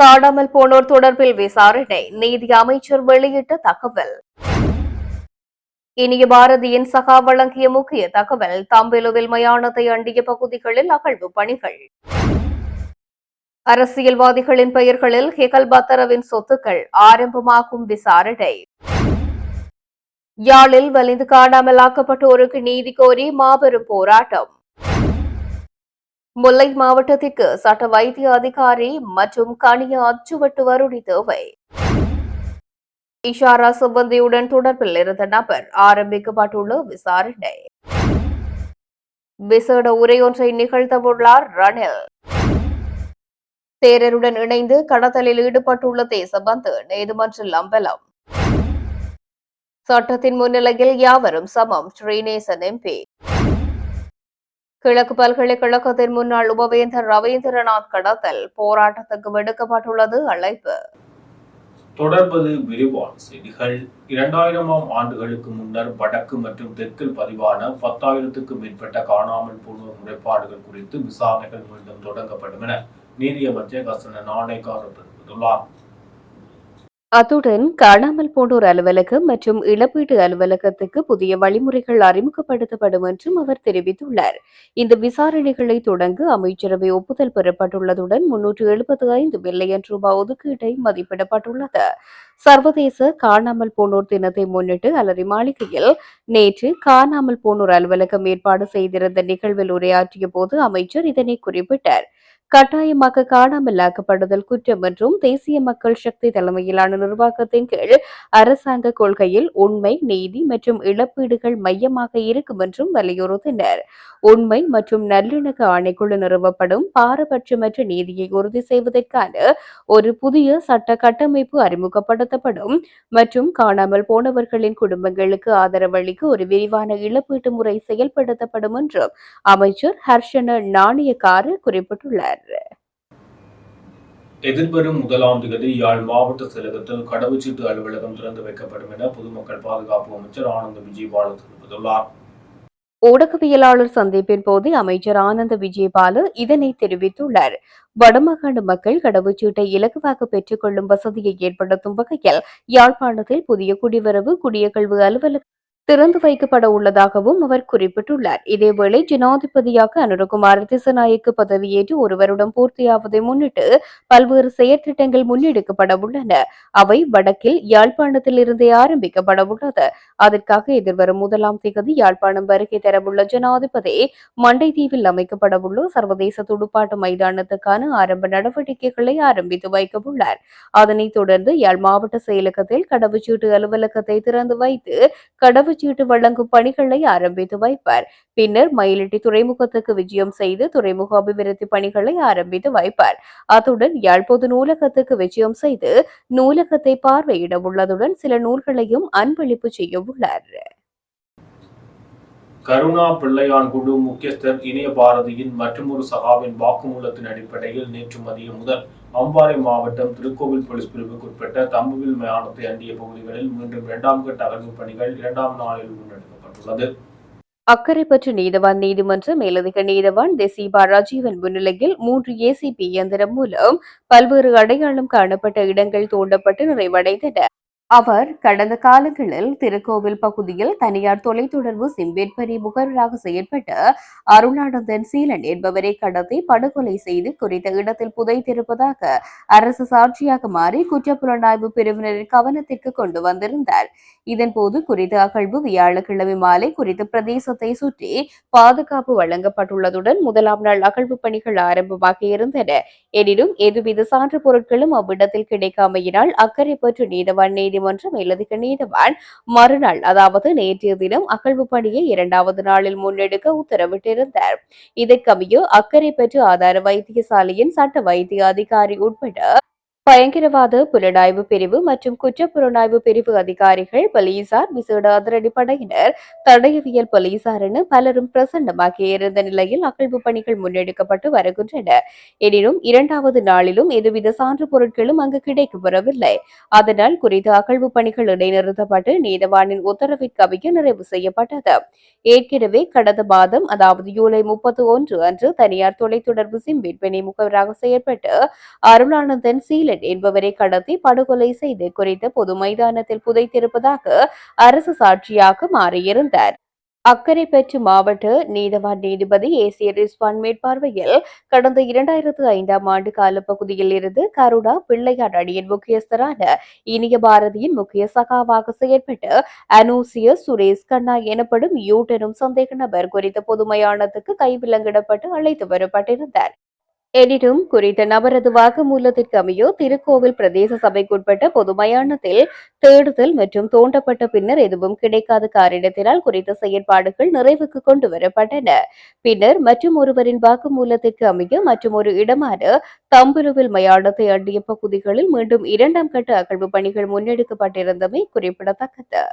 காணாமல் போனோர் தொடர்பில் விசாரணை நீதி அமைச்சர் வெளியிட்ட தகவல். இனிய பாரதியின் சகா வழங்கிய முக்கிய தகவல் தம்பிலுவில் மயானத்தை அண்டிய பகுதிகளில் அகழ்வு பணிகள். அரசியல்வாதிகளின் பெயர்களில் ஹெகல் பத்தரவின் சொத்துக்கள் ஆரம்பமாகும் விசாரணை. யாழில் வலிந்து காணாமல் ஆக்கப்பட்டோருக்கு நீதி கோரி மாபெரும் போராட்டம். முல்லை மாவட்டத்திற்கு சட்ட வைத்திய அதிகாரி மற்றும் கனிய அச்சுவட்டு வருடி தேவை. இஷாரா சுபந்தியுடன் தொடர்பில் இருந்த நபர் ஆரம்பிக்கப்பட்டுள்ள விசாரணை. விசேட உரையொன்றை நிகழ்த்தவுள்ளார் ரணில். தேரருடன் இணைந்து கடத்தலில் ஈடுபட்டுள்ள தேசபந்து நீதிமன்றில் அம்பலம் சட்டத்தின் முன்னிலையில் யாவரும் சமம் ஸ்ரீநேசன் எம்பி. கிழக்கு பல்கலைக்கழகத்தின் முன்னாள் உபவேந்தர் ரவீந்திரநாத் கடத்தல் போராட்டத்துக்கு விடுக்கப்பட்டுள்ளது அழைப்பு. தொடர்பது விரிவான செய்திகள். இரண்டாயிரமாம் ஆண்டுகளுக்கு முன்னர் வடக்கு மற்றும் தெற்கில் பதிவான பத்தாயிரத்துக்கும் மேற்பட்ட காணாமல் போனோர் முறைப்பாடுகள் குறித்து விசாரணைகள் மீண்டும் தொடங்கப்படும் என நீதியமைச்சர் கசன நாணயக்காரர் தெரிவித்துள்ளார். அத்துடன் காணாமல் போனோர் அலுவலகம் மற்றும் இழப்பீட்டு அலுவலகத்துக்கு புதிய வழிமுறைகள் அறிமுகப்படுத்தப்படும் என்றும் அவர் தெரிவித்துள்ளார். இந்த விசாரணைகளை தொடங்க அமைச்சரவை ஒப்புதல் பெறப்பட்டுள்ளதுடன் முன்னூற்று எழுபத்தி ஐந்து மில்லியன் ரூபாய் ஒதுக்கீட்டை மதிப்பிடப்பட்டுள்ளது. சர்வதேச காணாமல் போனோர் தினத்தை முன்னிட்டு அலரி மாளிகையில் நேற்று காணாமல் போனோர் அலுவலகம் ஏற்பாடு செய்திருந்த நிகழ்வில் உரையாற்றிய போது அமைச்சர் இதனை குறிப்பிட்டார். கட்டாயமாக காணாமலாக்கப்படுதல் குற்றம் என்றும் தேசிய மக்கள் சக்தி தலைமையிலான நிர்வாகத்தின் கீழ் அரசாங்க கொள்கையில் உண்மை நீதி மற்றும் இழப்பீடுகள் மையமாக இருக்கும் என்றும் வலியுறுத்தினர். உண்மை மற்றும் நல்லிணக்க ஆணைக்குழு நிறுவப்படும் பாரபட்சமற்ற நீதியை உறுதி செய்வதற்கான ஒரு புதிய சட்ட கட்டமைப்பு அறிமுகப்படுத்தப்படும் மற்றும் காணாமல் போனவர்களின் குடும்பங்களுக்கு ஆதரவளிக்க ஒரு விரிவான இழப்பீட்டு முறை செயல்படுத்தப்படும் என்றும் அமைச்சர் ஹர்ஷன நாணயக்கார குறிப்பிட்டுள்ளார். எதிர்வரும் முதலாம் தேதி யாழ் மாவட்ட செயலகத்தில் கடவுச்சீட்டு அலுவலகம் திறந்து வைக்கப்படும் என பொதுமக்கள் பாதுகாப்பு அமைச்சர் ஆனந்த விஜயபால தெரிவித்துள்ளார். ஊடகவியலாளர் சந்திப்பின் போது அமைச்சர் ஆனந்த விஜயபாலு இதனை தெரிவித்துள்ளார். வடமாகாண மக்கள் கடவுச்சீட்டை இலகுவாக பெற்றுக் கொள்ளும் வசதியை ஏற்படுத்தும் வகையில் யாழ்ப்பாணத்தில் புதிய குடிவரவு குடியகழ்வு அலுவலக திறந்து வைக்கப்பட உள்ளதாகவும் அவர் குறிப்பிட்டுள்ளார். இதேவேளை ஜனாதிபதியாக அனுரகுமார் திசநாயக்கு பதவியேற்று ஒரு வருடம் பூர்த்தியாவதை முன்னிட்டு பல்வேறு செயற்திட்டங்கள் முன்னெடுக்கப்பட உள்ளன. அவை வடக்கில் யாழ்ப்பாணத்தில் இருந்தே ஆரம்பிக்கப்பட உள்ளது. அதற்காக எதிர்வரும் முதலாம் தேதி யாழ்ப்பாணம் வருகை தரவுள்ள ஜனாதிபதி மண்டைதீவில் அமைக்கப்படவுள்ள சர்வதேச துடுப்பாட்ட மைதானத்துக்கான ஆரம்ப நடவடிக்கைகளை ஆரம்பித்து வைக்க உள்ளார் அதனைத் தொடர்ந்து யாழ் மாவட்ட செயலகத்தில் கடவுச்சீட்டு அலுவலகத்தை திறந்து வைத்து கடவு வரவுச்சீட்டு வழங்கும் பணிகளை ஆரம்பித்து வைப்பார். பின்னர் மயிலிட்டி துறைமுகத்துக்கு விஜயம் செய்து துறைமுக அபிவிருத்தி பணிகளை ஆரம்பித்து வைப்பார். அத்துடன் யாழ் நூலகத்துக்கு விஜயம் செய்து நூலகத்தை பார்வையிட உள்ளதுடன் சில நூல்களையும் அன்பளிப்பு செய்ய உள்ளார். கருணா பிள்ளையான் குழு முக்கியஸ்தர் இணைய பாரதியின் மற்றும் ஒரு சகாவின் வாக்குமூலத்தின் அடிப்படையில் நேற்று மதியம் முதல் அம்பாறை மாவட்டம் திருக்கோவில் போலீஸ் பிரிவுக்குட்பட்ட தம்புவில் மயானத்தை அண்டிய பகுதிகளில் மீண்டும் இரண்டாம் கட்ட அகழ்வு பணிகள் இரண்டாம் நாளில் முன்னெடுக்கப்பட்டுள்ளது. அக்கரைப்பற்று நீதவான் நீதிமன்ற மேலதிக நீதவான் தெசீபா ராஜீவன் முன்னிலையில் மூன்று ஏசிபி இயந்திரம் மூலம் பல்வேறு அடையாளம் காணப்பட்ட இடங்கள் தோண்டப்பட்டு நிறைவடைந்தன. அவர் கடந்த காலங்களில் திருக்கோவில் பகுதியில் தனியார் தொலைத்தொடர்பு சிம்பேட்பரி முகவராக செயற்பட்ட அருணானந்தன் சீலன் என்பவரை கடத்தி படுகொலை செய்து குறித்த இடத்தில் புதைத்திருப்பதாக அரசு சாட்சியாக மாறி குற்றப்புலனாய்வு பிரிவினரின் கவனத்திற்கு கொண்டு வந்திருந்தார். இதன்போது குறித்த அகழ்வு வியாழக்கிழமை மாலை குறித்த பிரதேசத்தை சுற்றி பாதுகாப்பு வழங்கப்பட்டுள்ளதுடன் முதலாம் நாள் அகழ்வு பணிகள் ஆரம்பமாக இருந்தன. எனினும் எதுவித சான்று பொருட்களும் அவ்விடத்தில் கிடைக்காமையினால் அக்கறை பற்று நீதவான் நீதிமன்ற மேலதிக நீதிவான் மறுநாள் அதாவது நேற்றைய தினம் அகழ்வு பணியை இரண்டாவது நாளில் முன்னெடுக்க உத்தரவிட்டிருந்தார். இதற்கமைய அக்கறை பெற்று ஆதார வைத்தியசாலையின் சட்ட வைத்திய அதிகாரி உட்பட பயங்கரவாத புலனாய்வு பிரிவு மற்றும் குற்றப்புலனாய்வு பிரிவு அதிகாரிகள் போலீசார் விசேட அதிரடி படையினர் தடயவியல் போலீசார் என பலரும் பிரசன்னமாகி இருந்த நிலையில் அகழ்வு பணிகள் முன்னெடுக்கப்பட்டு வருகின்றன. எனினும் இரண்டாவது நாளிலும் எதுவித சான்று பொருட்களும் அங்கு கிடைக்க வரவில்லை. அதனால் குறித்த அகழ்வு பணிகள் இடைநிறுத்தப்பட்டு நீதவானின் உத்தரவிற்கமைய நிறைவு செய்யப்பட்டது. ஏற்கனவே கடந்த மாதம் அதாவது ஜூலை முப்பத்தி ஒன்று அன்று தனியார் தொலைத்தொடர்பு சிம் விற்பனை முகவராக செயற்பட்டு அருளானந்தன் சீல தமிழன் என்பவரை கடத்தி படுகொலை செய்து குறித்த பொது மைதானத்தில் புதைத்திருப்பதாக அரசு சாட்சியாக மாறியிருந்தார். அக்கரைப்பற்று மாவட்ட நீதவான் நீதிபதி ஏசிய ரிஸ்வான் மேற்பார்வையில் கடந்த இரண்டாயிரத்து ஐந்தாம் ஆண்டு காலப்பகுதியில் இருந்து கருடா பிள்ளையார் அணியின் முக்கியஸ்தரான இனிய பாரதியின் முக்கிய சகாவாக செயற்பட்டு அனூசிய சுரேஷ் கண்ணா எனப்படும் யூட்டனும் சந்தேக நபர் குறித்த பொதுமையானத்துக்கு கைவிலங்கிடப்பட்டு அழைத்து வரப்பட்டிருந்தார். எனினும் குறித்த நபரது வாக்குமூலத்திற்கு அமையோ திருக்கோவில் பிரதேச சபைக்குட்பட்ட பொது மயானத்தில் தேடுதல் மற்றும் தோண்டப்பட்ட பின்னர் எதுவும் கிடைக்காத காரணத்தினால் குறித்த செயற்பாடுகள் நிறைவுக்கு கொண்டு வரப்பட்டன. பின்னர் மற்றும் ஒருவரின் வாக்குமூலத்திற்கு அமைய மற்றும் ஒரு இடமான தம்புருவில் மயானத்தை அண்டிய பகுதிகளில் மீண்டும் இரண்டாம் கட்ட அகழ்வு பணிகள் முன்னெடுக்கப்பட்டிருந்தமை குறிப்பிடத்தக்கது.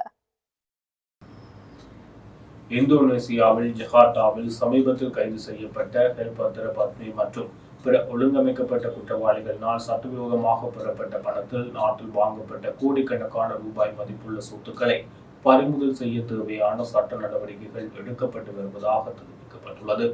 இந்தோனேசியாவில் ஜகார்த்தாவில் சமீபத்தில் கைது செய்யப்பட்ட ஹெல்பத்ர பத்னி மற்றும் பிற ஒழுங்கமைக்கப்பட்ட குற்றவாளிகளினால் சட்டவிரோதமாக பெறப்பட்ட பணத்தில் நாட்டில் வாங்கப்பட்ட கோடிக்கணக்கான ரூபாய் மதிப்புள்ள சொத்துக்களை பறிமுதல் செய்ய தேவையான சட்ட நடவடிக்கைகள் எடுக்கப்பட்டு வருவதாக தெரிவிக்கப்பட்டுள்ளது.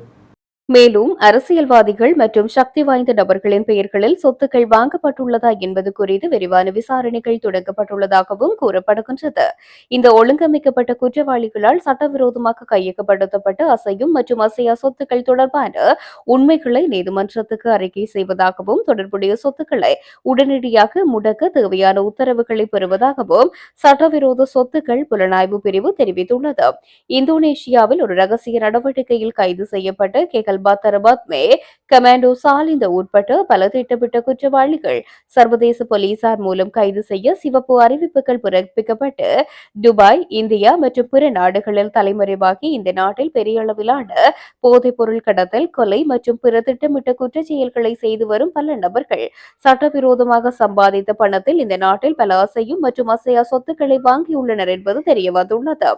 மேலும் அரசியல்வாதிகள் மற்றும் சக்தி வாய்ந்த நபர்களின் பெயர்களில் சொத்துக்கள் வாங்கப்பட்டுள்ளதா என்பது குறித்து விரிவான விசாரணைகள் தொடங்கப்பட்டுள்ளதாகவும் கூறப்படுகின்றது. இந்த ஒழுங்கமைக்கப்பட்ட குற்றவாளிகளால் சட்டவிரோதமாக கையகப்படுத்தப்பட்ட அசையும் மற்றும் அசையா சொத்துக்கள் தொடர்பான உண்மைகளை நீதிமன்றத்துக்கு அறிக்கை செய்வதாகவும் தொடர்புடைய சொத்துக்களை உடனடியாக முடக்க தேவையான உத்தரவுகளை பெறுவதாகவும் சட்டவிரோத சொத்துக்கள் புலனாய்வு பிரிவு தெரிவித்துள்ளது. இந்தோனேஷியாவில் ஒரு ரகசிய நடவடிக்கையில் கைது செய்யப்பட்ட கேகல் பத்தரபாத்மே. கமாண்டோ சாலிந்த உட்பட்ட பல திட்டமிட்ட குற்றவாளிகள் சர்வதேச போலீசார் மூலம் கைது செய்ய சிவப்பு அறிவிப்புகள் பிறப்பிக்கப்பட்டு துபாய் இந்தியா மற்றும் பிற நாடுகளில் தலைமறைவாகி இந்த நாட்டில் பெரிய அளவிலான போதைப் பொருள் கடத்தல் கொலை மற்றும் பிற திட்டமிட்ட குற்ற செயல்களை செய்து வரும் பல நபர்கள் சட்டவிரோதமாக சம்பாதித்த பணத்தில் இந்த நாட்டில் பல அசையும் மற்றும் அசையா சொத்துக்களை வாங்கியுள்ளனர் என்பது தெரியவந்துள்ளது.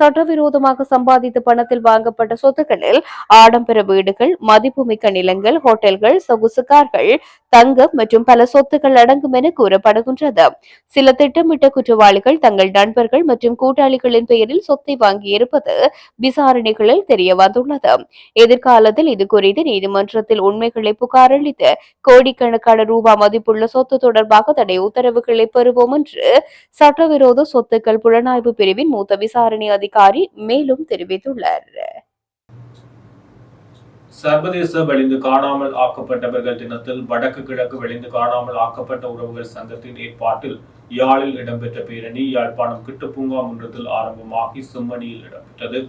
சட்டவிரோதமாக சம்பாதித்த பணத்தில் வாங்கப்பட்ட சொத்துக்களில் ஆடம்பர வீடுகள் மதிப்புமிக்க நிலங்கள் ஹோட்டல்கள் சொகுசு கார்கள் தங்கம் மற்றும் பல சொத்துக்கள் அடங்கும் என கூறப்படுகின்றது. சில திட்டமிட்ட குற்றவாளிகள் தங்கள் நண்பர்கள் மற்றும் கூட்டாளிகளின் பெயரில் சொத்தை வாங்கியிருப்பது விசாரணைகளில் தெரிய வந்துள்ளது. எதிர்காலத்தில் இது குறித்து நீதிமன்றத்தில் உண்மைகளை புகாரளித்து கோடிக்கணக்கான ரூபாய் மதிப்புள்ள சொத்து தொடர்பாக தடை உத்தரவுகளை பெறுவோம் என்று சட்டவிரோத சொத்துக்கள் புலனாய்வு பிரிவின் மூத்த விசாரணை அதிகாரி மேலும் தெரிவித்துள்ளார். சர்வதேச வெளிந்து காணாமல் ஆக்கப்பட்டவர்கள் தினத்தில் வடக்கு கிழக்கு வெளிந்து காணாமல் ஆக்கப்பட்ட உறவுகள் சங்கத்தின் ஏற்பாட்டில் யாழில் இடம்பெற்ற பேரணி யாழ்ப்பாணம் கிட்டுப்பூங்கா மன்றத்தில் ஆரம்பமாகி செம்மணியில் இடம்பெற்றது.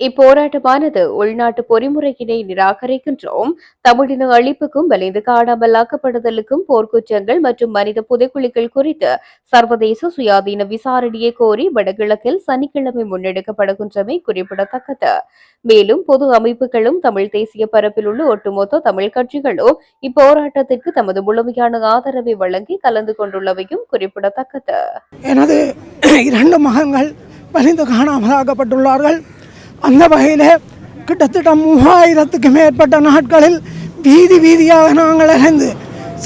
இப்போராட்டமானது உள்நாட்டு பொறிமுறையினை நிராகரிக்கின்றோம். தமிழின அழிப்புக்கும் வலிந்து காணாமலாக்கப்படுதலுக்கும் போர்க்குற்றங்கள் மற்றும் மனித புதைக்குழிகள் குறித்து சர்வதேச சுயாதீன விசாரணையை கோரி வடகிழக்கில் சனிக்கிழமை முன்னெடுக்கப்படுகின்றமை குறிப்பிடத்தக்கது. மேலும் பொது அமைப்புகளும் தமிழ் தேசிய பரப்பில் உள்ள ஒட்டுமொத்த தமிழ் கட்சிகளும் இப்போராட்டத்திற்கு தமது முழுமையான ஆதரவை வழங்கி கலந்து கொண்டுள்ளவையும் குறிப்பிடத்தக்கது. எனது இரண்டு மகன்கள் வலிந்து காணாமலாக்கப்பட்டுள்ளார்கள். அந்த வகையில் கிட்டத்தட்ட மூவாயிரத்துக்கு மேற்பட்ட நாட்களில் வீதி வீதியாக நாங்கள் இணைந்து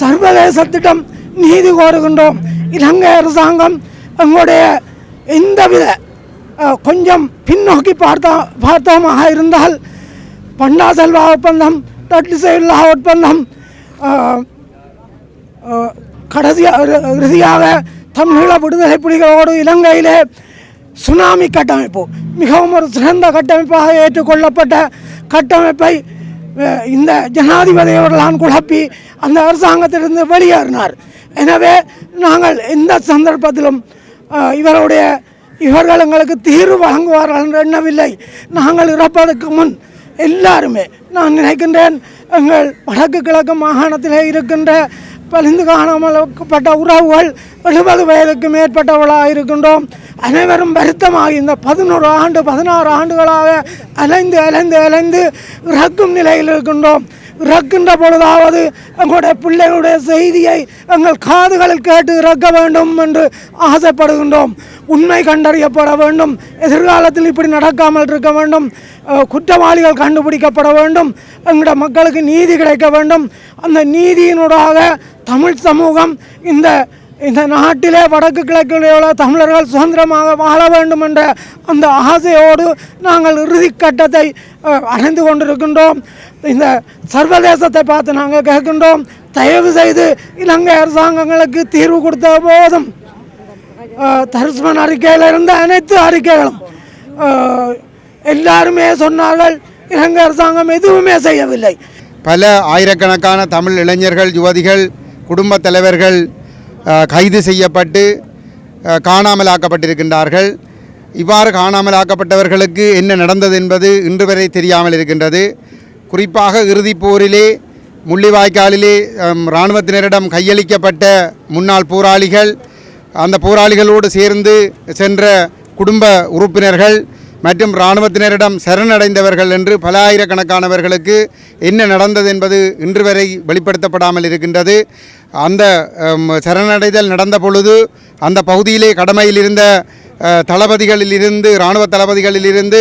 சர்வதேசத்திடம் நீதி கோருகின்றோம் இலங்கை அரசாங்கம் எங்களுடைய எந்தவித கொஞ்சம் பின்னோக்கி பார்த்தா பார்த்தோமாக இருந்தால் பண்டா செல்வா ஒப்பந்தம் டட்லிசைல்லா ஒப்பந்தம் கடைசியாக இறுதியாக தமிழீழ விடுதலை புலிகளோடு இலங்கையிலே சுனாமி கட்டமைப்பு மிகவும் ஒரு சிறந்த கட்டமைப்பாக ஏற்றுக்கொள்ளப்பட்ட கட்டமைப்பை இந்த ஜனாதிபதி அவர்களான் குழப்பி அந்த அரசாங்கத்திலிருந்து வெளியேறினார். எனவே நாங்கள் எந்த சந்தர்ப்பத்திலும் இவருடைய இவர்கள் எங்களுக்கு தீர்வு வழங்குவார்கள் என்று எண்ணவில்லை நாங்கள் இறப்பதற்கு முன் எல்லாருமே நான் நினைக்கின்றேன் எங்கள் வடக்கு கிழக்கு மாகாணத்திலே இருக்கின்ற பலிந்து காணாமல்பட்ட உறவுகள் எழுபது வயதுக்கு மேற்பட்டவர்களாக இருக்கின்றோம். அனைவரும் வருத்தமாக இந்த பதினோரு ஆண்டு பதினாறு ஆண்டுகளாக அலைந்து அலைந்து அலைந்து இறக்கும் நிலையில் இருக்கின்றோம். இறக்கின்ற பொழுதாவது எங்களுடைய பிள்ளைகளுடைய செய்தியை எங்கள் காதுகளில் கேட்டு இறக்க வேண்டும் என்று ஆசைப்படுகின்றோம். உண்மை கண்டறியப்பட வேண்டும். எதிர்காலத்தில் இப்படி நடக்காமல் இருக்க வேண்டும். குற்றவாளிகள் கண்டுபிடிக்கப்பட வேண்டும். எங்களுடைய மக்களுக்கு நீதி கிடைக்க வேண்டும். அந்த நீதியினூடாக தமிழ் சமூகம் இந்த இந்த நாட்டிலே வடக்கு கிழக்கிலே உள்ள தமிழர்கள் சுதந்திரமாக வாழ வேண்டும் என்ற அந்த ஆசையோடு நாங்கள் இறுதிக்கட்டத்தை அடைந்து கொண்டிருக்கின்றோம். இந்த சர்வதேசத்தை பார்த்து நாங்கள் கேட்கின்றோம். தயவு செய்து இலங்கை அரசாங்கங்களுக்கு தீர்வு கொடுத்த போதும். தரிசுமன் அறிக்கையில் இருந்த அனைத்து அறிக்கைகளும் எல்லாருமே சொன்னார்கள் இலங்கை அரசாங்கம் எதுவுமே செய்யவில்லை. பல ஆயிரக்கணக்கான தமிழ் இளைஞர்கள் யுவதிகள் குடும்பத் தலைவர்கள் கைது செய்யப்பட்டு காணாமலாக்கப்பட்டிருக்கின்றார்கள். இவ்வாறு காணாமலாக்கப்பட்டவர்களுக்கு என்ன நடந்தது என்பது இன்று வரை தெரியாமல் இருக்கின்றது. குறிப்பாக இறுதிப் போரிலே முள்ளிவாய்க்காலிலே இராணுவத்தினரிடம் கையளிக்கப்பட்ட முன்னாள் போராளிகள் அந்த போராளிகளோடு சேர்ந்து சென்ற குடும்ப உறுப்பினர்கள் மற்றும் இராணுவத்தினரிடம் சரணடைந்தவர்கள் என்று பல ஆயிரக்கணக்கானவர்களுக்கு என்ன நடந்தது என்பது இன்று வரை வெளிப்படுத்தப்படாமல் இருக்கின்றது. அந்த சரணடைதல் நடந்த பொழுது அந்த பகுதியிலே கடமையில் இருந்த தளபதிகளிலிருந்து இராணுவ தளபதிகளிலிருந்து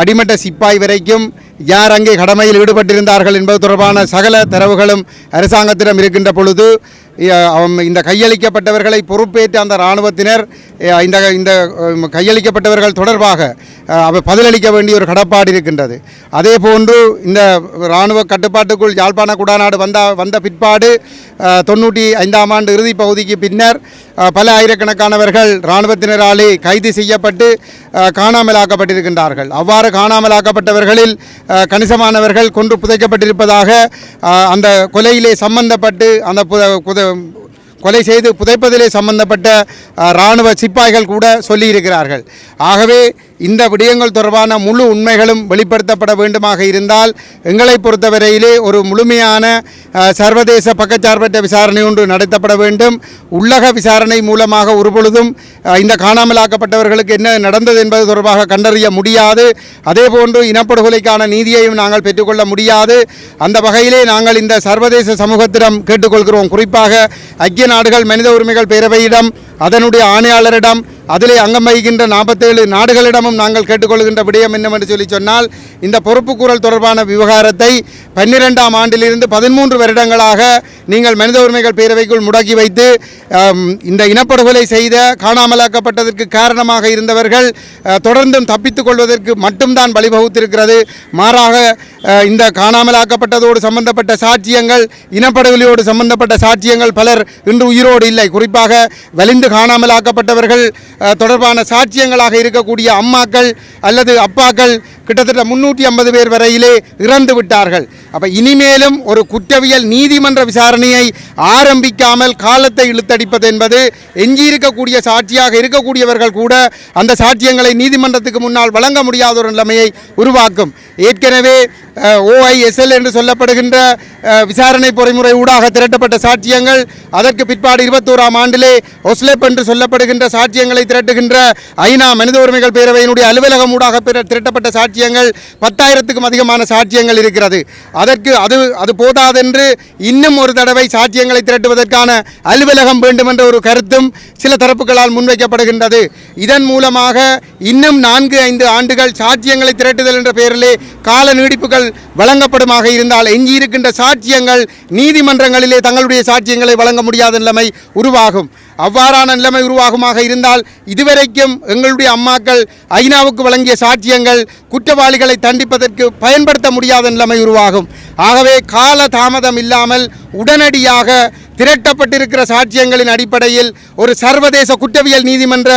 அடிமட்ட சிப்பாய் வரைக்கும் யார் அங்கே கடமையில் ஈடுபட்டிருந்தார்கள் என்பது தொடர்பான சகல தரவுகளும் அரசாங்கத்திடம் இருக்கின்ற பொழுது இந்த கையளிக்கப்பட்டவர்களை பொறுப்பேற்ற அந்த இராணுவத்தினர் இந்த இந்த கையளிக்கப்பட்டவர்கள் தொடர்பாக அவர் பதிலளிக்க வேண்டிய ஒரு கடப்பாடு இருக்கின்றது. அதே போன்று இந்த இராணுவ கட்டுப்பாட்டுக்குள் யாழ்ப்பாண குடாநாடு வந்த வந்த பிற்பாடு தொண்ணூற்றி ஐந்தாம் ஆண்டு இறுதி பகுதிக்கு பின்னர் பல ஆயிரக்கணக்கானவர்கள் இராணுவத்தினராலே கைது செய்யப்பட்டு காணாமலாக்கப்பட்டிருக்கின்றார்கள். அவ்வாறு காணாமலாக்கப்பட்டவர்களில் கணிசமானவர்கள் கொன்று புதைக்கப்பட்டிருப்பதாக அந்த கொலையிலே சம்பந்தப்பட்டு அந்த புத புத கொலை செய்து புதைப்பதிலே சம்பந்தப்பட்ட இராணுவ சிப்பாய்கள் கூட சொல்லியிருக்கிறார்கள். ஆகவே இந்த விடயங்கள் தொடர்பான முழு உண்மைகளும் வெளிப்படுத்தப்பட வேண்டுமாக இருந்தால் எங்களை பொறுத்தவரையிலே ஒரு முழுமையான சர்வதேச பக்கச்சார்பற்ற விசாரணை ஒன்று நடத்தப்பட வேண்டும். உள்ளக விசாரணை மூலமாக ஒருபொழுதும் இந்த காணாமலாக்கப்பட்டவர்களுக்கு என்ன நடந்தது என்பது தொடர்பாக கண்டறிய முடியாது. அதேபோன்று இனப்படுகொலைக்கான நீதியையும் நாங்கள் பெற்றுக்கொள்ள முடியாது. அந்த வகையிலே நாங்கள் இந்த சர்வதேச சமூகத்திடம் கேட்டுக்கொள்கிறோம். குறிப்பாக ஐக்கிய நாடுகள் மனித உரிமைகள் பேரவையிடம் அதனுடைய ஆணையாளரிடம் அதிலே அங்கம் வகிக்கின்ற நாற்பத்தேழு நாடுகளிடமும் நாங்கள் கேட்டுக்கொள்கின்ற விடயம் என்னவென்று சொல்லி சொன்னால் இந்த பொறுப்புக்கூறல் தொடர்பான விவகாரத்தை பன்னிரெண்டாம் ஆண்டிலிருந்து பதிமூன்று வருடங்களாக நீங்கள் மனித உரிமைகள் பேரவைக்குள் முடக்கி வைத்து இந்த இனப்படுகொலை செய்த காணாமலாக்கப்பட்டதற்கு காரணமாக இருந்தவர்கள் தொடர்ந்தும் தப்பித்துக் கொள்வதற்கு மட்டும்தான் வழிவகுத்திருக்கிறது. மாறாக இந்த காணாமலாக்கப்பட்டதோடு சம்பந்தப்பட்ட சாட்சியங்கள் இனப்படுகொலையோடு சம்பந்தப்பட்ட சாட்சியங்கள் பலர் இன்று உயிரோடு இல்லை. குறிப்பாக வலிந்து காணாமலாக்கப்பட்டவர்கள் தொடர்பான சாட்சியங்களாக இருக்கக்கூடிய அம்மாக்கள் அல்லது அப்பாக்கள் கிட்டத்தட்ட முன்னூற்றி ஐம்பது பேர் வரையிலே இறந்து விட்டார்கள் அப்போ இனிமேலும் ஒரு குற்றவியல் நீதிமன்ற விசாரணையை ஆரம்பிக்காமல் காலத்தை இழுத்தடிப்பது என்பது எஞ்சியிருக்கக்கூடிய சாட்சியாக இருக்கக்கூடியவர்கள் கூட அந்த சாட்சியங்களை நீதிமன்றத்துக்கு முன்னால் வழங்க முடியாத ஒரு நிலைமையை உருவாக்கும். ஏற்கனவே ஓஐஎஸ்எல் என்று சொல்லப்படுகின்ற விசாரணை பொறிமுறை ஊடாக திரட்டப்பட்ட சாட்சியங்கள் அதற்கு பிற்பாடு இருபத்தோராம் ஆண்டிலே ஒஸ்லெப் என்று சொல்லப்படுகின்ற சாட்சியங்களை திரட்டுகின்ற ஐநா மனித உரிமைகள் பேரவையினுடைய அலுவலகம் ஊடாக திரட்டப்பட்ட சாட்சியங்கள் பத்தாயிரத்துக்கும் அதிகமான சாட்சியங்கள் இருக்கிறது. அதற்கு அது அது போதாதென்று இன்னும் ஒரு தடவை சாட்சியங்களை திரட்டுவதற்கான அலுவலகம் வேண்டும் என்ற ஒரு கருத்தும் சில தரப்புகளால் முன்வைக்கப்படுகின்றது. இதன் மூலமாக இன்னும் நான்கு ஐந்து ஆண்டுகள் சாட்சியங்களை திரட்டுதல் என்ற பெயரிலே கால நீடிப்புகள் வழங்கப்படுமாக இருந்தால் எஞ்சியிருக்கின்ற சாட்சியங்கள் நீதிமன்றங்களிலே தங்களுடைய சாட்சியங்களை வழங்க முடியாத நிலைமை உருவாகும். அவ்வாறான நிலைமை உருவாகுமாக இருந்தால் இதுவரைக்கும் எங்களுடைய அம்மாக்கள் ஐநாவுக்கு வழங்கிய சாட்சியங்கள் குற்றவாளிகளை தண்டிப்பதற்கு பயன்படுத்த முடியாத நிலைமை உருவாகும். ஆகவே கால தாமதம் இல்லாமல் உடனடியாக திரட்டப்பட்டிருக்கிற சாட்சியங்களின் அடிப்படையில் ஒரு சர்வதேச குற்றவியல் நீதிமன்ற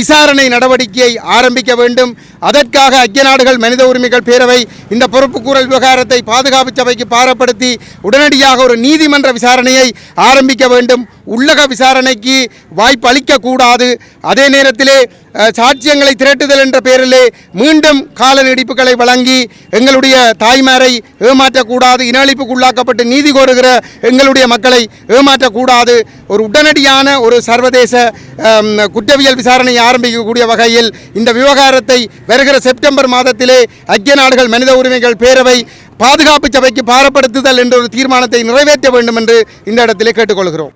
விசாரணை நடவடிக்கையை ஆரம்பிக்க வேண்டும். அதற்காக ஐக்கிய நாடுகள் மனித உரிமைகள் பேரவை இந்த பொறுப்புக்கூறல் விவகாரத்தை பாதுகாப்பு சபைக்கு பாரப்படுத்தி உடனடியாக ஒரு நீதிமன்ற விசாரணையை ஆரம்பிக்க வேண்டும். உள்ளக விசாரணைக்கு வாய்ப்பு அளிக்கக்கூடாது. அதே நேரத்திலே சாட்சியங்களை திரட்டுதல் என்ற பெயரிலே மீண்டும் கால நீடிப்புகளை வழங்கி எங்களுடைய தாய்மாரை ஏமாற்றக்கூடாது. இனஅழிப்புக்கு உள்ளாக்கப்பட்டு நீதி கோருகிற எங்களுடைய மக்களை ஏமாற்றக்கூடாது. ஒரு உடனடியான ஒரு சர்வதேச குற்றவியல் விசாரணையை ஆரம்பிக்கக்கூடிய வகையில் இந்த விவகாரத்தை வருகிற செப்டம்பர் மாதத்திலே ஐக்கிய நாடுகள் மனித உரிமைகள் பேரவை பாதுகாப்பு சபைக்கு பாரப்படுத்துதல் என்ற ஒரு தீர்மானத்தை நிறைவேற்ற வேண்டும் என்று இந்த இடத்திலே கேட்டுக்கொள்கிறோம்.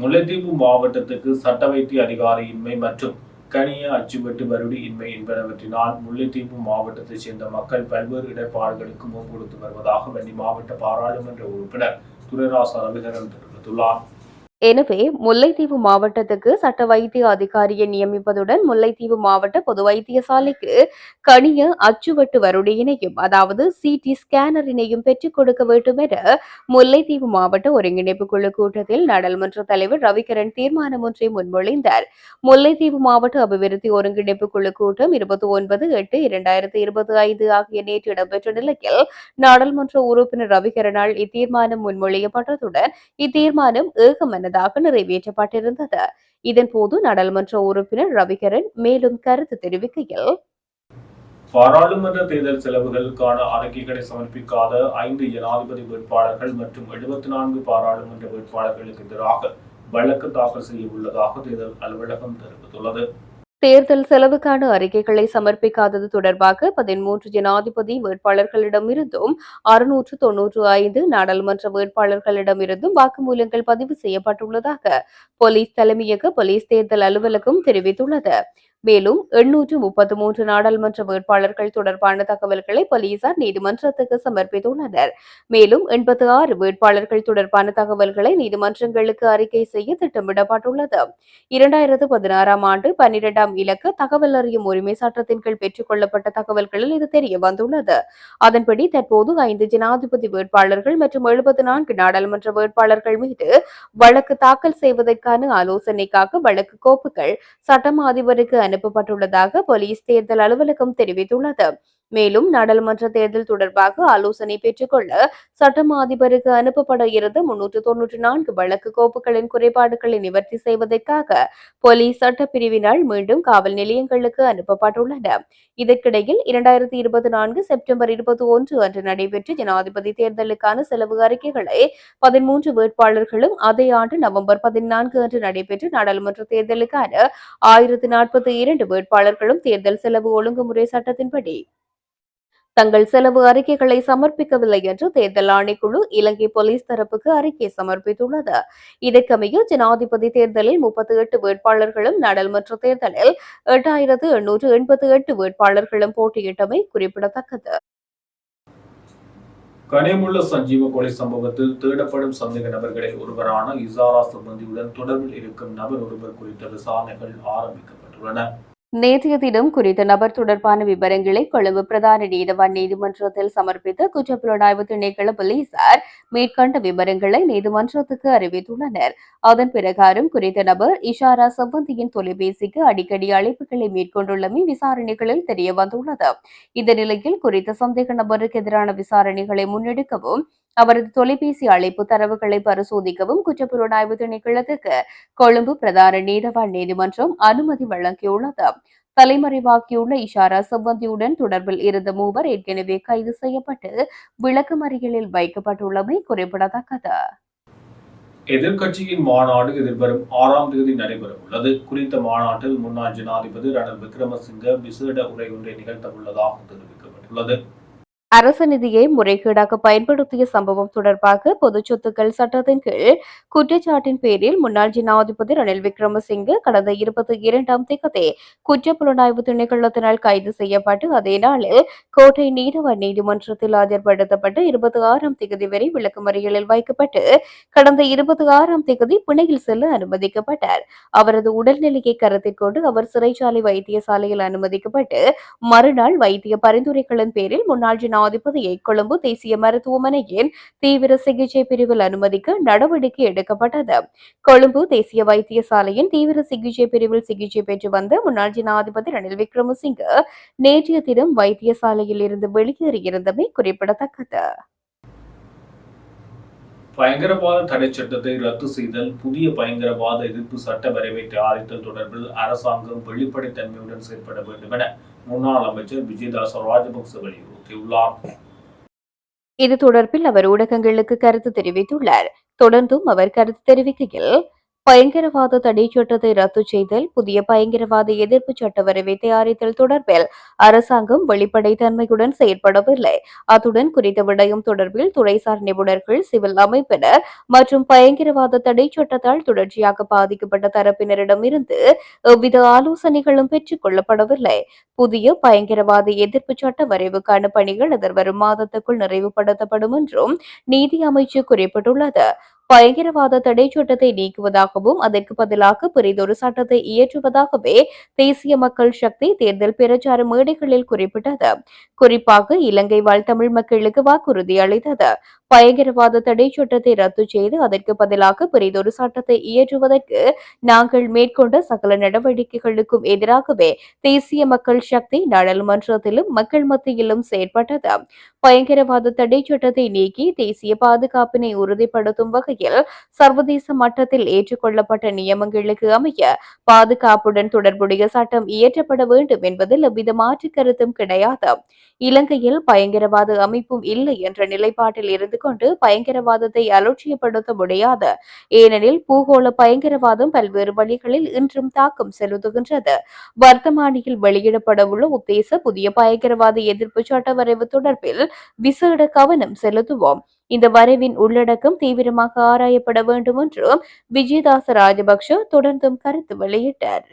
முல்லைத்தீவு மாவட்டத்துக்கு சட்ட வைத்திய அதிகாரியின்மை மற்றும் கனிய அச்சுவெட்டு வருடி இன்மை என்பனவற்றினால் முல்லைத்தீவு மாவட்டத்தைச் சேர்ந்த மக்கள் பல்வேறு இடர்பாடுகளுக்கு முன் கொடுத்து வருவதாக வன்னி மாவட்ட பாராளுமன்ற உறுப்பினர் துரைராச ரவிகரன் தெரிவித்துள்ளார். எனவே முல்லைத்தீவு மாவட்டத்துக்கு சட்ட வைத்திய அதிகாரியை நியமிப்பதுடன் முல்லைத்தீவு மாவட்ட பொது வைத்தியசாலைக்கு கணிய அச்சுவட்டு வருடையினையும் அதாவது சிடி ஸ்கேனரினையும் பெற்றுக் கொடுக்க வேண்டும் என முல்லைத்தீவு மாவட்ட ஒருங்கிணைப்பு குழு கூட்டத்தில் நாடாளுமன்ற தலைவர் ரவிகரன் தீர்மானம் ஒன்றை முன்மொழிந்தார். முல்லைத்தீவு மாவட்ட அபிவிருத்தி ஒருங்கிணைப்பு குழு கூட்டம் இருபத்தி ஒன்பது எட்டு இரண்டாயிரத்தி இருபத்தி ஐந்து ஆகிய நேற்று இடம்பெற்ற நிலையில் நாடாளுமன்ற உறுப்பினர் ரவிகரனால் இத்தீர்மானம் முன்மொழியப்பட்டதுடன் இத்தீர்மானம் முன்னதாக நிறைவேற்றப்பட்டிருந்தது. இதன்போது நாடாளுமன்ற உறுப்பினர் ரவிகரன் மேலும் கருத்து தெரிவிக்கையில் பாராளுமன்ற தேர்தல் செலவுகளுக்கான அறிக்கைகளை சமர்ப்பிக்காத ஐந்து ஜனாதிபதி வேட்பாளர்கள் மற்றும் எழுபத்தி நான்கு பாராளுமன்ற வேட்பாளர்களுக்கு எதிராக வழக்கு தாக்கல் செய்ய உள்ளதாக தேர்தல் அலுவலகம் தெரிவித்துள்ளது. தேர்தல் செலவுக்கான அறிக்கைகளை சமர்ப்பிக்காதது தொடர்பாக பதிமூன்று ஜனாதிபதி வேட்பாளர்களிடமிருந்தும் அறுநூற்று தொன்னூற்று ஐந்து நாடாளுமன்ற வேட்பாளர்களிடமிருந்தும் வாக்குமூலங்கள் பதிவு செய்யப்பட்டுள்ளதாக போலீஸ் தலைமையக போலீஸ் தேர்தல் அலுவலகம் தெரிவித்துள்ளது. மேலும் எண்ணூற்று முப்பத்தி மூன்று நாடாளுமன்ற வேட்பாளர்கள் தொடர்பான தகவல்களை போலீசார் நீதிமன்றத்துக்கு சமர்ப்பித்துள்ளனர். மேலும் எண்பத்தி ஆறு வேட்பாளர்கள் தொடர்பான தகவல்களை நீதிமன்றங்களுக்கு அறிக்கை செய்ய திட்டமிடப்பட்டுள்ளது. இரண்டாயிரத்து பதினாறாம் ஆண்டு பன்னிரெண்டாம் இலக்க தகவல் அறியும் உரிமை சட்டத்தின் கீழ் பெற்றுக் கொள்ளப்பட்ட தகவல்களில் இது தெரிய வந்துள்ளது. அதன்படி தற்போது ஐந்து ஜனாதிபதி வேட்பாளர்கள் மற்றும் எழுபத்தி நான்கு நாடாளுமன்ற வேட்பாளர்கள் மீது வழக்கு தாக்கல் செய்வதற்கான ஆலோசனைக்காக வழக்கு கோப்புகள் சட்டமா அதிபருக்கு அனுப்பப்பட்டுள்ளதாக போலீஸ் தேர்தல் அலுவலகம் தெரிவித்துள்ளது. மேலும் நாடாளுமன்ற தேர்தல் தொடர்பாக ஆலோசனை பெற்றுக்கொள்ள சட்டமா அதிபருக்கு அனுப்பப்பட இருந்த முன்னூற்று தொன்னூற்று நான்கு வழக்கு கோப்புகளின் குறைபாடுகளை நிவர்த்தி செய்வதற்காக போலீஸ் சட்டப்பிரிவினால் மீண்டும் காவல் நிலையங்களுக்கு அனுப்பப்பட்டுள்ளன. இதற்கிடையில் இரண்டாயிரத்தி இருபத்தி நான்கு செப்டம்பர் இருபத்தி ஒன்று அன்று நடைபெற்ற ஜனாதிபதி தேர்தலுக்கான செலவு அறிக்கைகளை பதிமூன்று வேட்பாளர்களும் அதே ஆண்டு நவம்பர் பதினான்கு அன்று நடைபெற்ற நாடாளுமன்ற தேர்தலுக்கான ஆயிரத்து நாற்பத்தி இரண்டு வேட்பாளர்களும் தேர்தல் செலவு ஒழுங்குமுறை சட்டத்தின்படி தங்கள் செலவு அறிக்கைகளை சமர்ப்பிக்கவில்லை என்று தேர்தல் ஆணைக்குழு இலங்கை போலீஸ் தரப்புக்கு அறிக்கை சமர்ப்பித்துள்ளது. இதற்கமைய ஜனாதிபதி தேர்தலில் முப்பத்தி எட்டு வேட்பாளர்களும் நாடாளுமன்ற தேர்தலில் எட்டாயிரத்து எண்ணூற்று எண்பத்தி எட்டு வேட்பாளர்களும் போட்டியிட்டமை குறிப்பிடத்தக்கது. கனியமுள்ள சஞ்சீவ கொலை சம்பவத்தில் தேடப்படும் சந்தேக நபர்களில் ஒருவரான இசாரா சிப்பந்தியுடன் தொடர்பில் இருக்கும் நபர் ஒருவர் குறித்த விசாரணைகள் ஆரம்பிக்கப்பட்டுள்ளன. நேற்றைய தினம் குறித்த நபர் தொடர்பான விவரங்களை கொழும்பு பிரதான நீதவான் நீதிமன்றத்தில் சமர்ப்பித்த குற்றப்புலனாய்வு திணைக்கள போலீசார் மேற்கண்ட விவரங்களை நீதிமன்றத்துக்கு அறிவித்துள்ளனர். அதன் பிரகாரம் குறித்த நபர் இஷாரா சம்பந்தியின் தொலைபேசிக்கு அடிக்கடி அழைப்புகளை மேற்கொண்டுள்ளமை விசாரணைகளில் தெரிய வந்துள்ளது இந்த நிலையில் குறித்த சந்தேக நபருக்கு எதிரான விசாரணைகளை முன்னெடுக்கவும் அவரது தொலைபேசி அழைப்பு தரவுகளை பரிசோதிக்கவும் குற்றப்புலனாய்வு திணைக்களத்துக்கு கொழும்பு பிரதான நீதவான் நீதிமன்றம் அனுமதி வழங்கியுள்ளது. தலைமறைவாக்கியுள்ள இஷாரா சம்பந்தியுடன் தொடர்பில் இருந்த மூவர் ஏற்கனவே கைது செய்யப்பட்டு விளக்குமறியலில் வைக்கப்பட்டுள்ளமை குறிப்பிடத்தக்கது. எதிர்கட்சியின் மாநாடு எதிர்வரும் ஆறாம் தேதி நடைபெற உள்ளது குறித்த மாநாட்டில் முன்னாள் ஜனாதிபதி ரணில் விக்ரமசிங்க விசேட உரை ஒன்றை நிகழ்த்த உள்ளதாக தெரிவிக்கப்பட்டுள்ளது. அரசு நிதியை முறைகேடாக பயன்படுத்திய சம்பவம் தொடர்பாக பொது சொத்துக்கள் சட்டத்தின் கீழ் குற்றச்சாட்டின் பேரில் முன்னாள் ஜனாதிபதி ரணில் விக்ரமசிங்கே கடந்த இருபத்தி இரண்டாம் தேதி குற்றப்புலனாய்வு திணைக்களத்தினால் கைது செய்யப்பட்டு அதே நாளில் கோட்டை நீதவான் நீதிமன்றத்தில் ஆஜர்படுத்தப்பட்டு இருபத்தி ஆறாம் திகதி வரை விளக்குமறியலில் வைக்கப்பட்டு கடந்த இருபத்தி ஆறாம் திகதி பிணையில் செல்ல அனுமதிக்கப்பட்டார். அவரது உடல்நிலையை கருத்தில் கொண்டு அவர் சிறைச்சாலை வைத்தியசாலையில் அனுமதிக்கப்பட்டு மறுநாள் வைத்திய பரிந்துரைகளின் பேரில் முன்னாள் ஜனாதிபதி ஜனாதிபதியை கொழும்பு தேசிய மருத்துவமனையின் தீவிர சிகிச்சை பிரிவில் அனுமதிக்க நடவடிக்கை எடுக்கப்பட்டது. கொழும்பு தேசிய வைத்தியசாலையின் தீவிர சிகிச்சை பிரிவில் சிகிச்சை பெற்று வந்த முன்னாள் ஜனாதிபதி ரணில் விக்ரமசிங்க நேற்றைய தினம் வைத்தியசாலையில் இருந்து வெளியேறியிருந்தமை குறிப்பிடத்தக்கது. பயங்கரவாத தடை சட்டத்தை ரத்து செய்தல் புதிய பயங்கரவாத எதிர்ப்பு சட்ட வரைவை தயாரித்தல் தொடர்பில் அரசாங்கம் வெளிப்படைத்தன்மையுடன் செயற்பட வேண்டும் என முன்னாள் அமைச்சர் விஜயதாச ராஜபக்ச வலியுறுத்தியுள்ளார் இது தொடர்பில் அவர் ஊடகங்களுக்கு கருத்து தெரிவித்துள்ளார். தொடர்ந்தும் அவர் கருத்து தெரிவிக்கையில் பயங்கரவாத தடை சட்டத்தை ரத்து செய்தல் புதிய பயங்கரவாத எதிர்ப்பு சட்ட வரைவை தயாரித்தல் தொடர்பில் அரசாங்கம் வெளிப்படைத்தன்மையுடன் செயற்படவில்லை. அத்துடன் குறித்த விடயம் தொடர்பில் துறைசார் நிபுணர்கள் சிவில் அமைப்பினர் மற்றும் பயங்கரவாத தடை சட்டத்தால் தொடர்ச்சியாக பாதிக்கப்பட்ட தரப்பினரிடமிருந்து எவ்வித ஆலோசனைகளும் பெற்றுக் கொள்ளப்படவில்லை. புதிய பயங்கரவாத எதிர்ப்பு சட்ட வரைவுக்கான பணிகள் எதிர்வரும் மாதத்துக்குள் நிறைவுபடுத்தப்படும் என்றும் நீதி அமைச்சு குறிப்பிட்டுள்ளது. பயங்கரவாத தடை சட்டத்தை நீக்குவதாகவும் அதற்கு பதிலாக பெரிதொரு சட்டத்தை இயற்றுவதாகவே தேசிய மக்கள் சக்தி தேர்தல் பிரச்சார மேடைகளில் குறிப்பிட்டது. குறிப்பாக இலங்கை வாழ் தமிழ் மக்களுக்கு வாக்குறுதி அளித்தது. பயங்கரவாத தடை சட்டத்தை ரத்து செய்து அதற்கு பதிலாக பெரிதொரு சட்டத்தை இயற்றுவதற்கு நாங்கள் மேற்கொண்ட சகல நடவடிக்கைகளுக்கும் எதிராகவே தேசிய மக்கள் சக்தி நாடாளுமன்றத்திலும் மக்கள் மத்தியிலும் செயற்பட்டது. பயங்கரவாத தடை சட்டத்தை நீக்கி தேசிய பாதுகாப்பினை உறுதிப்படுத்தும் வகையில் சர்வதேச மட்டத்தில் ஏற்றுக்கொள்ளப்பட்ட நியமங்களுக்கு அமைய பாதுகாப்புடன் தொடர்புடைய சட்டம் இயற்றப்பட வேண்டும் என்பதில் எவ்வித மாற்று கருத்தும் கிடையாது. இலங்கையில் பயங்கரவாத அமைப்பும் இல்லை என்ற நிலைப்பாட்டில் இருந்து கொண்டு பயங்கரவாதத்தை அலட்சியப்படுத்த முடியாது. ஏனெனில் பூகோள பயங்கரவாதம் பல்வேறு வழிகளில் இன்றும் தாக்கம் செலுத்துகின்றது. வர்த்தமானியில் வெளியிடப்படவுள்ள உத்தேச புதிய பயங்கரவாத எதிர்ப்பு சட்ட வரைவு தொடர்பில் விசேட கவனம் செலுத்துவோம். இந்த வரைவின் உள்ளடக்கம் தீவிரமாக ஆராயப்பட வேண்டும் என்றும் விஜயதாச ராஜபக்ஷ தொடர்ந்தும் கருத்து வெளியிட்டார்.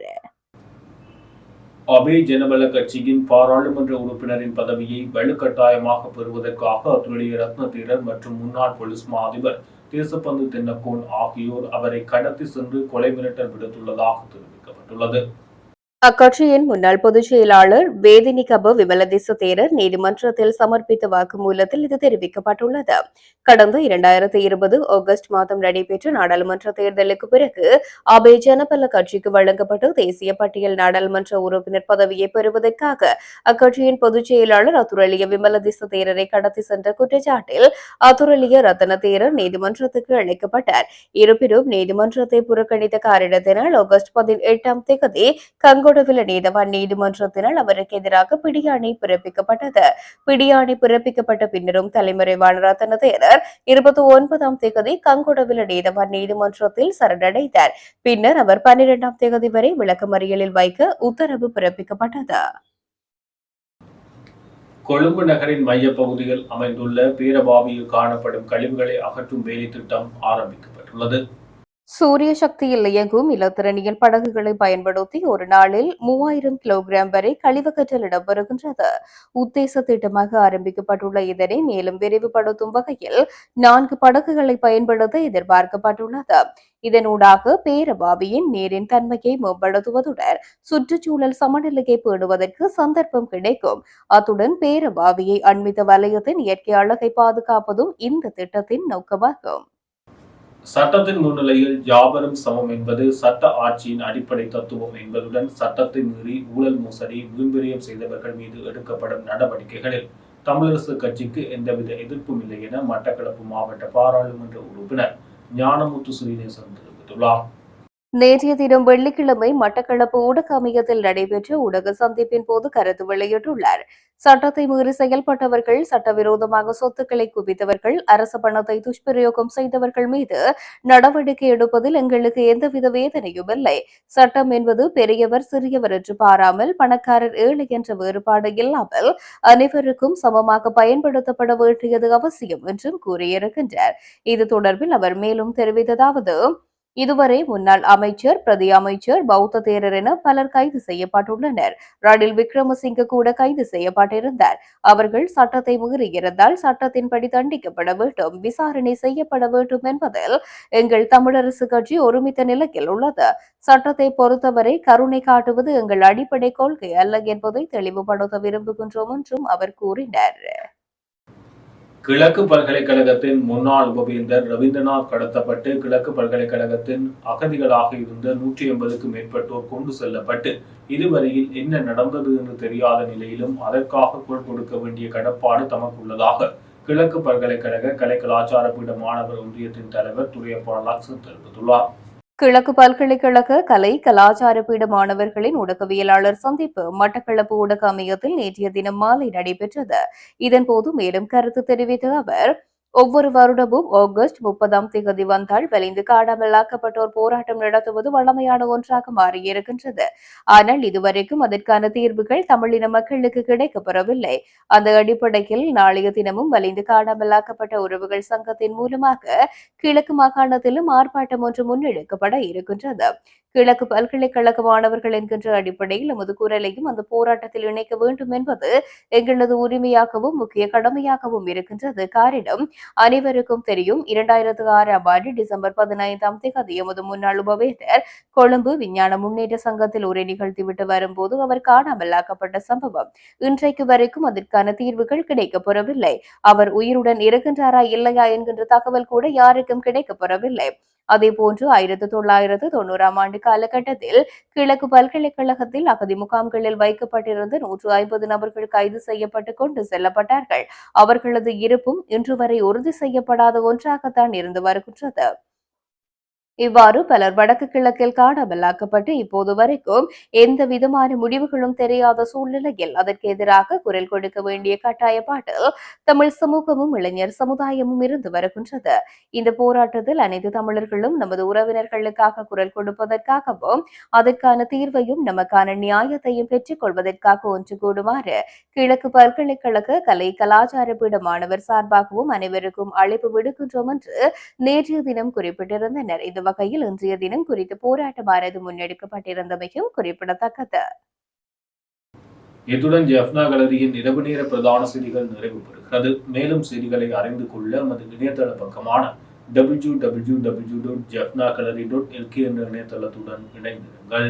அபே ஜனபல கட்சியின் பாராளுமன்ற உறுப்பினரின் பதவியை வலுக்கட்டாயமாக பெறுவதற்காக அத்துடைய ரத்ன தீரர் மற்றும் முன்னாள் போலீஸ் மா அதிபர் தேசப்பந்து தென்னக்கோன் ஆகியோர் அவரை கடத்தி சென்று கொலை மிரட்டல் விடுத்துள்ளதாக தெரிவிக்கப்பட்டுள்ளது. அக்கட்சியின் முன்னாள் பொதுச் செயலாளர் வேதினிகப விமலதேச தேரர் நீதிமன்றத்தில் சமர்ப்பித்த வாக்குமூலத்தில் இது தெரிவிக்கப்பட்டுள்ளது. கடந்த இரண்டாயிரத்தி இருபது ஆகஸ்ட் மாதம் நடைபெற்ற நாடாளுமன்ற தேர்தலுக்கு பிறகு அபே ஜனபல கட்சிக்கு வழங்கப்பட்ட தேசிய பட்டியல் நாடாளுமன்ற உறுப்பினர் பதவியை பெறுவதற்காக அக்கட்சியின் பொதுச் செயலாளர் அத்துரலிய விமலதேச தேரரை கடத்தி சென்ற குற்றச்சாட்டில் அத்துரலிய ரத்தன தேரர் நீதிமன்றத்துக்கு அழைக்கப்பட்டார். இருப்பினும் நீதிமன்றத்தை புறக்கணித்த காரணத்தினால் ஆகஸ்ட் பதினெட்டாம் தேதி கொடுவில நீதவான் நீதிமன்றத்தினால் அவருக்கு எதிராக பிடியாணை பிறப்பிக்கப்பட்டது. பிடியாணை பிறப்பிக்கப்பட்ட பின்னரும் தலைமறைவான ரத்தன இருபத்தி ஒன்பதாம் தேதி கங்கொடவில நீதவான் நீதிமன்றத்தில் சரணடைந்தார். பின்னர் அவர் பன்னிரெண்டாம் தேதி வரை விளக்கமறியலில் வைக்க உத்தரவு பிறப்பிக்கப்பட்டது. கொழும்பு நகரின் மையப்பகுதியில் அமைந்துள்ள வீரபாவியில் காணப்படும் கழிவுகளை அகற்றும் வேலை திட்டம் ஆரம்பிக்கப்பட்டுள்ளது. சூரிய சக்தியில் இயங்கும் இலத்திரனியல் படகுகளை பயன்படுத்தி ஒரு நாளில் மூவாயிரம் கிலோகிராம் வரை கழிவுகற்றல் இடம்பெறுகின்றது. உத்தேச திட்டமாக ஆரம்பிக்கப்பட்டுள்ள இதனை மேலும் விரிவுபடுத்தும் வகையில் நான்கு படகுகளை பயன்படுத்த எதிர்பார்க்கப்பட்டுள்ளது. இதனூடாக பேரபாவியின் நீரின் தன்மையை மேம்படுத்துவதுடன் சுற்றுச்சூழல் சமநிலையை பேணுவதற்கு சந்தர்ப்பம் கிடைக்கும். அத்துடன் பேரபாவியை அண்மித்த வலயத்தின் இயற்கை அழகை பாதுகாப்பதும் இந்த திட்டத்தின் நோக்கமாகும். சட்டத்தின் முன்னிலையில் யாவரும் சமம் என்பது சட்ட ஆட்சியின் அடிப்படை தத்துவம் என்பதுடன் சட்டத்தை மீறி ஊழல் மோசடி வீண்விரயம் செய்தவர்கள் மீது எடுக்கப்படும் நடவடிக்கைகளில் தமிழரசு கட்சிக்கு எந்தவித எதிர்ப்பும் இல்லை என மட்டக்களப்பு மாவட்ட பாராளுமன்ற உறுப்பினர் ஞானமுத்து ஸ்ரீநேசன் தெரிவித்துள்ளார். நேற்றைய தினம் வெள்ளிக்கிழமை மட்டக்களப்பு ஊடக அமையத்தில் நடைபெற்ற ஊடக சந்திப்பின் போது கருத்து வெளியிட்டுள்ளார். சட்டத்தை மீறி செயல்பட்டவர்கள் சட்டவிரோதமாக சொத்துக்களை குவித்தவர்கள் அரசு பணத்தை துஷ்பிரயோகம் செய்தவர்கள் மீது நடவடிக்கை எடுப்பதில் எங்களுக்கு எந்தவித வேதனையும் இல்லை. சட்டம் என்பது பெரியவர் சிறியவர் என்று பாராமல் பணக்காரர் ஏழை என்ற வேறுபாடு இல்லாமல் அனைவருக்கும் சமமாக பயன்படுத்தப்பட வேண்டியது அவசியம் என்றும் கூறியிருக்கின்றார். இது தொடர்பில் அவர் மேலும் தெரிவித்ததாவது இதுவரை முன்னாள் அமைச்சர் பிரதி அமைச்சர் பௌத்த தேரர் என பலர் கைது செய்யப்பட்டுள்ளனர். ரணில் விக்ரமசிங்க கூட கைது செய்யப்பட்டிருந்தார். அவர்கள் சட்டத்தை மீறியிருந்தால் சட்டத்தின்படி தண்டிக்கப்பட வேண்டும் விசாரணை செய்யப்பட வேண்டும் என்பதில் எங்கள் தமிழரசு கட்சி ஒருமித்த நிலையில் உள்ளது. சட்டத்தை பொறுத்தவரை கருணை காட்டுவது எங்கள் அடிப்படை கொள்கை அல்ல என்பதை தெளிவுபடுத்த விரும்புகின்றோம் என்றும் அவர் கூறினார். கிழக்கு பல்கலைக்கழகத்தின் முன்னாள் உபவேந்தர் ரவீந்திரநாத் கடத்தப்பட்டு கிழக்கு பல்கலைக்கழகத்தின் அகதிகளாக இருந்த நூற்றி எண்பதுக்கும் மேற்பட்டோர் கொண்டு செல்லப்பட்டு இதுவரையில் என்ன நடந்தது என்று தெரியாத நிலையிலும் அதற்காக குரல் கொடுக்க வேண்டிய கடப்பாடு தமக்கு உள்ளதாக கிழக்கு பல்கலைக்கழக கலை கலாச்சார பீட மாணவர் ஒன்றியத்தின் தலைவர் துரையப்பா லக்ஷன் தெரிவித்துள்ளார். கிழக்கு பல்கலைக்கழக கலை கலாச்சார பீட மாணவர்களின் ஊடகவியலாளர் சந்திப்பு மட்டக்களப்பு ஊடக அமையத்தில் நேற்றைய தினம் மாலை நடைபெற்றது. இதன்போது மேலும் கருத்து தெரிவித்த அவர் ஒவ்வொரு வருடமும் ஆகஸ்ட் முப்பதாம் தேதி வந்தால் வலிந்து காணாமலாக்கப்பட்டோர் போராட்டம் நடத்துவது வழமையான ஒன்றாக மாறியிருக்கின்றது. ஆனால் இதுவரைக்கும் அதற்கான தீர்வுகள் தமிழின மக்களுக்கு கிடைக்கப்பெறவில்லை. அந்த அடிப்படையில் நாளைய தினமும் வலிந்து காணாமலாக்கப்பட்ட உறவுகள் சங்கத்தின் மூலமாக கிழக்கு மாகாணத்திலும் ஆர்ப்பாட்டம் ஒன்று முன்னெடுக்கப்பட இருக்கின்றது. கிழக்கு பல்கலைக்கழக மாணவர்கள் என்கின்ற அடிப்படையில் நமது குரலையும் அந்த போராட்டத்தில் இணைக்க வேண்டும் என்பது எங்களது உரிமையாகவும் முக்கிய கடமையாகவும் இருக்கின்றது. காரணம் அனைவருக்கும் தெரியும் இரண்டாயிரத்து ஆறாம் ஆண்டு டிசம்பர் பதினைந்தாம் தேதி எமது முன்னாள் உபவேந்தர் கொழும்பு விஞ்ஞான முன்னேற்ற சங்கத்தில் உரை நிகழ்த்திவிட்டு வரும்போது அவர் காணாமலாக்கப்பட்ட சம்பவம். இன்றைக்கு வரைக்கும் அதற்கான தீர்வுகள் கிடைக்கப்பெறவில்லை அவர் உயிருடன் இருக்கின்றாரா இல்லையா என்கின்ற தகவல் கூட யாருக்கும் கிடைக்கப்பெறவில்லை அதேபோன்று ஆயிரத்தி தொள்ளாயிரத்து தொண்ணூறாம் ஆண்டு காலகட்டத்தில் கிழக்கு பல்கலைக்கழகத்தில் அகதி முகாம்களில் வைக்கப்பட்டிருந்த நூற்று ஐம்பது நபர்கள் கைது செய்யப்பட்டு கொண்டு செல்லப்பட்டார்கள். அவர்களது இருப்பும் இன்று வரை உறுதி செய்யப்படாத ஒன்றாகத்தான் இருந்து வருகின்றது. இவ்வாறு பலர் வடக்கு கிழக்கில் காணாமலாக்கப்பட்டு இப்போது வரைக்கும் எந்த விதமான முடிவுகளும் தெரியாத சூழ்நிலையில் அதற்கு எதிராக குரல் கொடுக்க வேண்டிய கட்டாயப்பாட்டில் தமிழ் சமூகமும் இளைஞர் சமுதாயமும் இருந்து வருகின்றது. இந்த போராட்டத்தில் அனைத்து தமிழர்களும் நமது உறவினர்களுக்காக குரல் கொடுப்பதற்காகவும் அதற்கான தீர்வையும் நமக்கான நியாயத்தையும் பெற்றுக் கொள்வதற்காக ஒன்று கூடுமாறு கிழக்கு பல்கலைக்கழக கலை கலாச்சார பீட மாணவர் சார்பாகவும் அனைவருக்கும் அழைப்பு விடுக்கின்றோம் என்று நேற்றைய தினம் குறிப்பிட்டிருந்தனர். இந்த வகையில் இன்றைய தினம் குறித்த போராட்டமானது முன்னெடுக்கப்பட்டிருந்தமையும் குறிப்பிடத்தக்கது. இத்துடன் ஜெஃப்னா கலரியின் இரவு நேர பிரதான செய்திகள் நிறைவு பெறுகிறது. மேலும் செய்திகளை அறிந்து கொள்ள நமது இணையதள பக்கமான W W W dot Jaffna gallery dot LK என்ற இணையதளத்துடன் இணைந்திருங்கள்.